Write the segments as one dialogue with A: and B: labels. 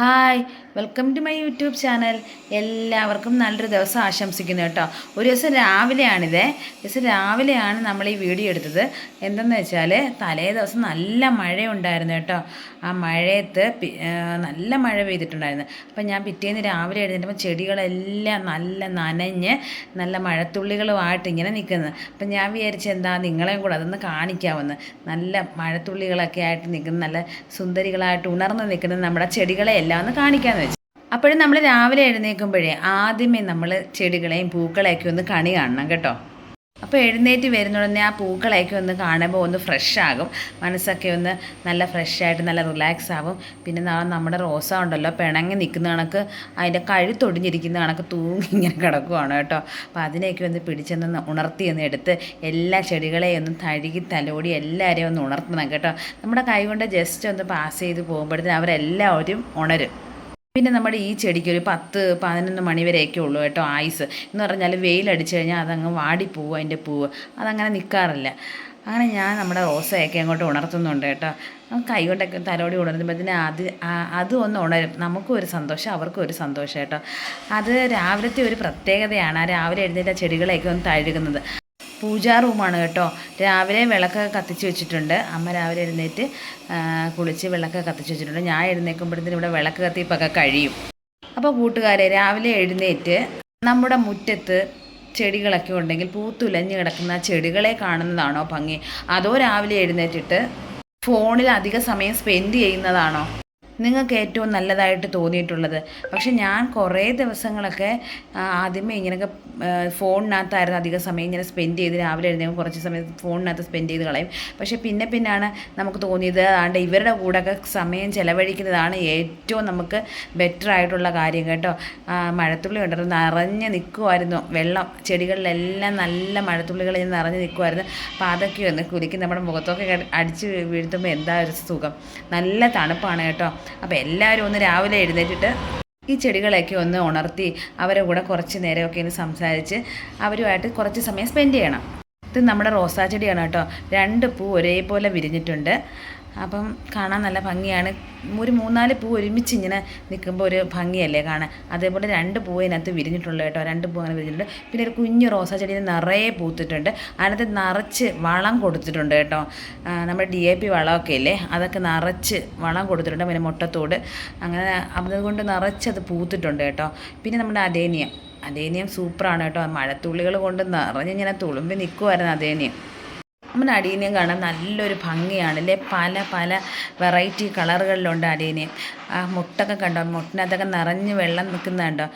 A: Hi welcome to my YouTube channel എല്ലാവർക്കും നല്ലൊരു ദിവസം ആശംസിക്കുന്നു കേട്ടോ. ഒരു ദിവസം രാവിലെയാണിത്. ദിവസം രാവിലെയാണ് നമ്മൾ ഈ വീഡിയോ എടുത്തത്. എന്തെന്ന് വെച്ചാൽ തലേ ദിവസം നല്ല മഴയുണ്ടായിരുന്നു കേട്ടോ. ആ മഴയത്ത് നല്ല മഴ പെയ്തിട്ടുണ്ടായിരുന്നു. അപ്പം ഞാൻ പിറ്റേന്ന് രാവിലെ എഴുന്നേറ്റപ്പോൾ ചെടികളെല്ലാം നല്ല നനഞ്ഞ് നല്ല മഴത്തുള്ളികളുമായിട്ട് ഇങ്ങനെ നിൽക്കുന്നത് അപ്പം ഞാൻ വിചാരിച്ചു എന്താ നിങ്ങളെയും കൂടെ അതൊന്ന് കാണിക്കാമെന്ന്. നല്ല മഴത്തുള്ളികളൊക്കെ ആയിട്ട് നിൽക്കുന്ന നല്ല സുന്ദരികളായിട്ട് ഉണർന്ന് നിൽക്കുന്ന നമ്മുടെ ചെടികളെ എല്ലാം ഒന്ന് കാണിക്കാമെന്ന് വെച്ചു. അപ്പോഴും നമ്മൾ രാവിലെ എഴുന്നേൽക്കുമ്പോഴേ ആദ്യമേ നമ്മൾ ചെടികളെയും പൂക്കളെയൊക്കെ ഒന്ന് കണി കാണണം കേട്ടോ. അപ്പോൾ എഴുന്നേറ്റ് വരുന്ന ഉടനെ ആ പൂക്കളെയൊക്കെ ഒന്ന് കാണുമ്പോൾ ഒന്ന് ഫ്രഷ് ആകും. മനസ്സൊക്കെ ഒന്ന് നല്ല ഫ്രഷ് ആയിട്ട് നല്ല റിലാക്സ് ആകും പിന്നെ നാളെ നമ്മുടെ റോസ ഉണ്ടല്ലോ പിണങ്ങി നിൽക്കുന്ന കണക്ക് അതിന്റെ കഴുത്തൊടിഞ്ഞിരിക്കുന്ന കണക്ക് തൂങ്ങി ഇങ്ങനെ കിടക്കുവാണ് കേട്ടോ. അപ്പോൾ അതിനെയൊക്കെ ഒന്ന് പിടിച്ചൊന്ന് ഉണർത്തി ഒന്ന് എടുത്ത് എല്ലാ ചെടികളെയും ഒന്ന് തഴുകി തലോടി എല്ലാവരെയും ഒന്ന് ഉണർത്തണം കേട്ടോ. നമ്മുടെ കൈ കൊണ്ട് ജസ്റ്റ് ഒന്ന് പാസ് ചെയ്ത് പോകുമ്പോഴത്തേന് അവരെല്ലാവരും ഉണരും. പിന്നെ നമ്മുടെ ഈ ചെടിക്ക് ഒരു പത്ത് പതിനൊന്ന് മണി വരെയൊക്കെ ഉള്ളൂ കേട്ടോ ആയുസ്. എന്ന് പറഞ്ഞാൽ വെയിലടിച്ചു കഴിഞ്ഞാൽ അതങ്ങ് വാടിപ്പോവും അതിന്റെ പൂവ്. അതങ്ങനെ നിൽക്കാറില്ല അങ്ങനെ ഞാൻ നമ്മുടെ റോസയൊക്കെ അങ്ങോട്ട് ഉണർത്തുന്നുണ്ട് കേട്ടോ. ആ കൈ കൊണ്ടൊക്കെ തലോടി ഉണർത്തുമ്പോഴത്തേന് അത് അത് ഒന്ന് ഉണരും. നമുക്കും ഒരു സന്തോഷം അവർക്കും ഒരു സന്തോഷം കേട്ടോ. അത് രാവിലത്തെ ഒരു പ്രത്യേകതയാണ്. ആ രാവിലെ എഴുന്നേറ്റ് ചെടികളെയൊക്കെ ഒന്ന് തഴുകുന്നത്. പൂജാ റൂമാണ് കേട്ടോ. രാവിലെ വിളക്കൊക്കെ കത്തിച്ച് വെച്ചിട്ടുണ്ട്. അമ്മ രാവിലെ എഴുന്നേറ്റ് കുളിച്ച് വിളക്കൊക്കെ കത്തിച്ച് വെച്ചിട്ടുണ്ട്. ഞാൻ എഴുന്നേൽക്കുമ്പോഴത്തേനും ഇവിടെ വിളക്ക് കത്തിപ്പൊക്കെ കഴിയും. അപ്പോൾ കൂട്ടുകാരെ രാവിലെ എഴുന്നേറ്റ് നമ്മുടെ മുറ്റത്ത് ചെടികളൊക്കെ ഉണ്ടെങ്കിൽ പൂത്തുലഞ്ഞ് കിടക്കുന്ന ചെടികളെ കാണുന്നതാണോ ഭംഗി? അതോ രാവിലെ എഴുന്നേറ്റിട്ട് ഫോണിൽ അധിക സമയം സ്പെൻഡ് ചെയ്യുന്നതാണോ? നിങ്ങൾക്ക് ഏറ്റവും നല്ലതായിട്ട് തോന്നിയിട്ടുള്ളത്. പക്ഷെ ഞാൻ കുറേ ദിവസങ്ങളൊക്കെ ആദ്യമേ ഇങ്ങനെയൊക്കെ ഫോണിനകത്തായിരുന്നു അധിക സമയം ഇങ്ങനെ സ്പെൻഡ് ചെയ്ത് രാവിലെ എഴുന്നേക്കും കുറച്ച് സമയം ഫോണിനകത്ത് സ്പെൻഡ് ചെയ്ത് കളയും. പക്ഷെ പിന്നെ പിന്നാണ് നമുക്ക് തോന്നിയത് ആണ്ട് ഇവരുടെ കൂടെയൊക്കെ സമയം ചിലവഴിക്കുന്നതാണ് ഏറ്റവും നമുക്ക് ബെറ്റർ ആയിട്ടുള്ള കാര്യം കേട്ടോ. മഴത്തുള്ളി ഉണ്ടല്ലോ നിറഞ്ഞ് നിൽക്കുമായിരുന്നു വെള്ളം ചെടികളിലെല്ലാം നല്ല മഴത്തുള്ളികൾ ഇങ്ങനെ നിറഞ്ഞ് നിൽക്കുമായിരുന്നു അപ്പോൾ അതൊക്കെ ഒന്ന് കുലുക്കി നമ്മുടെ മുഖത്തൊക്കെ അടിച്ച് വീഴ്ത്തുമ്പോൾ എന്താ ഒരു സുഖം? നല്ല തണുപ്പാണ് കേട്ടോ. അപ്പോൾ എല്ലാവരും ഒന്ന് രാവിലെ എഴുന്നേറ്റിട്ട് ഈ ചെടികളെയൊക്കെ ഒന്ന് ഉണർത്തി അവരെ കൂടെ കുറച്ച് നേരമൊക്കെ ഒന്ന് സംസാരിച്ച് അവരുമായിട്ട് കുറച്ച് സമയം സ്പെൻഡ് ചെയ്യണം. ഇത് നമ്മുടെ റോസാ ചെടിയാണ് കേട്ടോ. രണ്ട് പൂ ഒരേപോലെ വിരിഞ്ഞിട്ടുണ്ട്. അപ്പം കാണാൻ നല്ല ഭംഗിയാണ്. ഒരു മൂന്നാൽ പൂ ഒരുമിച്ച് ഇങ്ങനെ നിൽക്കുമ്പോൾ ഒരു ഭംഗിയല്ലേ കാണാൻ? അതേപോലെ രണ്ട് പൂ അതിനകത്ത് വിരിഞ്ഞിട്ടുള്ളൂ കേട്ടോ. രണ്ട് പൂ അങ്ങനെ വിരിഞ്ഞിട്ടുണ്ട്. പിന്നെ ഒരു കുഞ്ഞു റോസാ ചെടിയിൽ നിറയെ പൂത്തിട്ടുണ്ട്. അതിനകത്ത് നിറച്ച് വളം കൊടുത്തിട്ടുണ്ട് കേട്ടോ. നമ്മുടെ ഡി എ പി വളമൊക്കെ ഇല്ലേ? അതൊക്കെ നിറച്ച് വളം കൊടുത്തിട്ടുണ്ട്. പിന്നെ മുട്ടത്തോട്. അങ്ങനെ അതുകൊണ്ട് നിറച്ച് അത് പൂത്തിട്ടുണ്ട് കേട്ടോ. പിന്നെ നമ്മുടെ അദേനിയം. അദേനിയം സൂപ്പറാണ് കേട്ടോ. മഴത്തുള്ളികൾ കൊണ്ട് നിറഞ്ഞിങ്ങനെ തുളുമ്പി നിൽക്കുമായിരുന്നു അദേനിയം. നമ്മുടെ അടീനയും കാണാൻ നല്ലൊരു ഭംഗിയാണ് അല്ലേ പല പല വെറൈറ്റി കളറുകളിലുണ്ട് അടീനയും. ആ മുട്ടൊക്കെ കണ്ടോ? മുട്ടിനകത്തൊക്കെ നിറഞ്ഞ് വെള്ളം നിൽക്കുന്നുണ്ടോ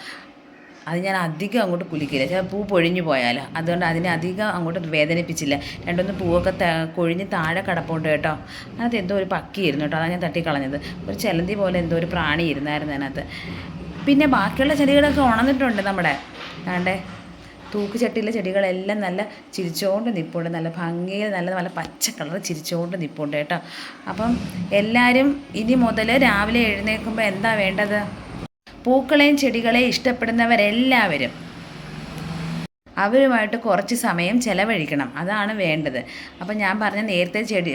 A: അത് ഞാൻ അധികം അങ്ങോട്ട് കുലിക്കില്ല ചില പൂ പൊഴിഞ്ഞു പോയാലോ. അതുകൊണ്ട് അതിനെ അധികം അങ്ങോട്ട് വേദനിപ്പിച്ചില്ല. രണ്ടൊന്ന് പൂവൊക്കെ കൊഴിഞ്ഞ് താഴെ കിടപ്പുണ്ട് കേട്ടോ. അതിനകത്ത് എന്തോ ഒരു പക്കിയിരുന്നു കേട്ടോ. അതാണ് ഞാൻ തട്ടിക്കളഞ്ഞത്. ഒരു ചെലന്തി പോലെ എന്തോ ഒരു പ്രാണി ഇരുന്നായിരുന്നു അതിനകത്ത്. പിന്നെ ബാക്കിയുള്ള ചെടികളൊക്കെ ഉണർന്നിട്ടുണ്ട് നമ്മുടെ. ആണ്ടേ തൂക്കുചട്ടിയിലെ ചെടികളെല്ലാം നല്ല ചിരിച്ചുകൊണ്ട് നിൽപ്പുണ്ട് നല്ല ഭംഗിയിൽ നല്ല നല്ല പച്ച കളർ ചിരിച്ചുകൊണ്ട് നിൽപ്പുണ്ട് കേട്ടോ. അപ്പം എല്ലാവരും ഇനി മുതൽ രാവിലെ എഴുന്നേൽക്കുമ്പോൾ എന്താ വേണ്ടത്? പൂക്കളെയും ചെടികളെയും ഇഷ്ടപ്പെടുന്നവരെല്ലാവരും അവരുമായിട്ട് കുറച്ച് സമയം ചിലവഴിക്കണം. അതാണ് വേണ്ടത്. അപ്പം ഞാൻ പറഞ്ഞ നേരത്തെ ചെടി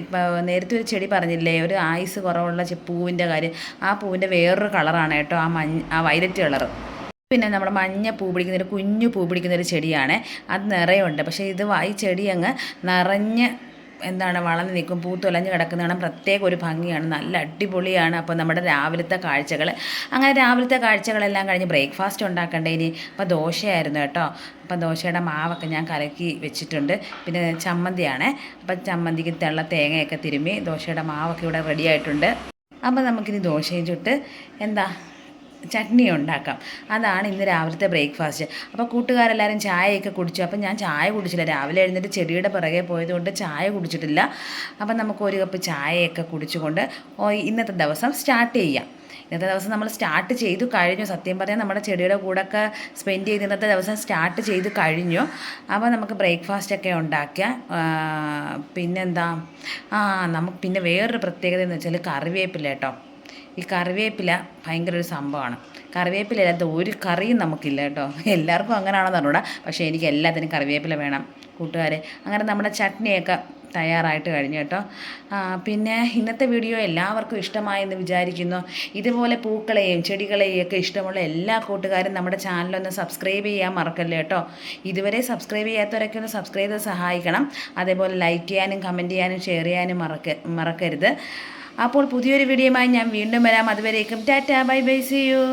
A: നേരത്തെ ഒരു ചെടി പറഞ്ഞില്ലേ ഒരു ആയുസ് കുറവുള്ള പൂവിന്റെ കാര്യം. ആ പൂവിന്റെ വേറൊരു കളറാണ് കേട്ടോ ആ മഞ്ഞ ആ വയലറ്റ് കളറ്. പിന്നെ നമ്മൾ മഞ്ഞ പൂ പിടിക്കുന്ന ഒരു കുഞ്ഞു പൂ പിടിക്കുന്ന ഒരു ചെടിയാണ്. അത് നിറയുണ്ട്. പക്ഷേ ഇത് ഈ ചെടി അങ്ങ് നിറഞ്ഞ് എന്താണ് വളർന്ന് നിൽക്കും. പൂത്തൊലഞ്ഞ് കിടക്കുന്നതാണ് പ്രത്യേക ഒരു ഭംഗിയാണ്. നല്ല അടിപൊളിയാണ്. അപ്പോൾ നമ്മുടെ രാവിലത്തെ കാഴ്ചകൾ അങ്ങനെ രാവിലത്തെ കാഴ്ചകളെല്ലാം കഴിഞ്ഞ് ബ്രേക്ക്ഫാസ്റ്റ് ഉണ്ടാക്കണ്ടേ ഇനി? അപ്പോൾ ദോശയായിരുന്നു കേട്ടോ. അപ്പോൾ ദോശയുടെ മാവൊക്കെ ഞാൻ കലക്കി വെച്ചിട്ടുണ്ട്. പിന്നെ ചമ്മന്തിയാണ്. അപ്പം ചമ്മന്തിക്ക് തെള്ള തേങ്ങയൊക്കെ തിരുമ്മി ദോശയുടെ മാവൊക്കെ ഇവിടെ റെഡി ആയിട്ടുണ്ട്. അപ്പോൾ നമുക്കിനി ദോശയും ചുട്ട് എന്താ ചട്നി ഉണ്ടാക്കാം. അതാണ് ഇന്ന് രാവിലത്തെ ബ്രേക്ക്ഫാസ്റ്റ്. അപ്പോൾ കൂട്ടുകാരെല്ലാവരും ചായയൊക്കെ കുടിച്ചു. അപ്പം ഞാൻ ചായ കുടിച്ചില്ല. രാവിലെ എഴുന്നേറ്റ് ചെടിയുടെ പിറകെ പോയതുകൊണ്ട് ചായ കുടിച്ചിട്ടില്ല. അപ്പം നമുക്ക് ഒരു കപ്പ് ചായയൊക്കെ കുടിച്ചുകൊണ്ട് ഇന്നത്തെ ദിവസം സ്റ്റാർട്ട് ചെയ്യാം. ഇന്നത്തെ ദിവസം നമ്മൾ സ്റ്റാർട്ട് ചെയ്തു കഴിഞ്ഞു. സത്യം പറഞ്ഞാൽ നമ്മുടെ ചെടിയുടെ കൂടെയൊക്കെ സ്പെൻഡ് ചെയ്ത് ഇന്നത്തെ ദിവസം സ്റ്റാർട്ട് ചെയ്ത് കഴിഞ്ഞു. അപ്പോൾ നമുക്ക് ബ്രേക്ക്ഫാസ്റ്റ് ഒക്കെ ഉണ്ടാക്കാം ആ, പിന്നെന്താ? ആ നമുക്ക് പിന്നെ വേറൊരു പ്രത്യേകത എന്ന് വെച്ചാൽ കറിവേപ്പില കേട്ടോ. ഈ കറിവേപ്പില ഭയങ്കര ഒരു സംഭവമാണ്. കറിവേപ്പില ഇല്ലാത്ത ഒരു കറിയും നമുക്കില്ല കേട്ടോ. എല്ലാവർക്കും അങ്ങനെയാണെന്ന് അറിഞ്ഞൂടാ പക്ഷേ എനിക്ക് എല്ലാത്തിനും കറിവേപ്പില വേണം കൂട്ടുകാരെ. അങ്ങനെ നമ്മുടെ ചട്നിയൊക്കെ തയ്യാറായിട്ട് കഴിഞ്ഞു കേട്ടോ. പിന്നെ ഇന്നത്തെ വീഡിയോ എല്ലാവർക്കും ഇഷ്ടമായെന്ന് വിചാരിക്കുന്നു. ഇതുപോലെ പൂക്കളെയും ചെടികളെയും ഒക്കെ ഇഷ്ടമുള്ള എല്ലാ കൂട്ടുകാരും നമ്മുടെ ചാനലൊന്ന് സബ്സ്ക്രൈബ് ചെയ്യാൻ മറക്കല്ലേ കേട്ടോ. ഇതുവരെ സബ്സ്ക്രൈബ് ചെയ്യാത്തവരൊക്കെ ഒന്ന് സബ്സ്ക്രൈബ് ചെയ്ത് സഹായിക്കണം. അതേപോലെ ലൈക്ക് ചെയ്യാനും കമന്റ് ചെയ്യാനും ഷെയർ ചെയ്യാനും മറക്ക മറക്കരുത്. അപ്പോൾ പുതിയൊരു വീഡിയോയുമായി ഞാൻ വീണ്ടും വരാം. അതുവരേക്കും tata bye bye see you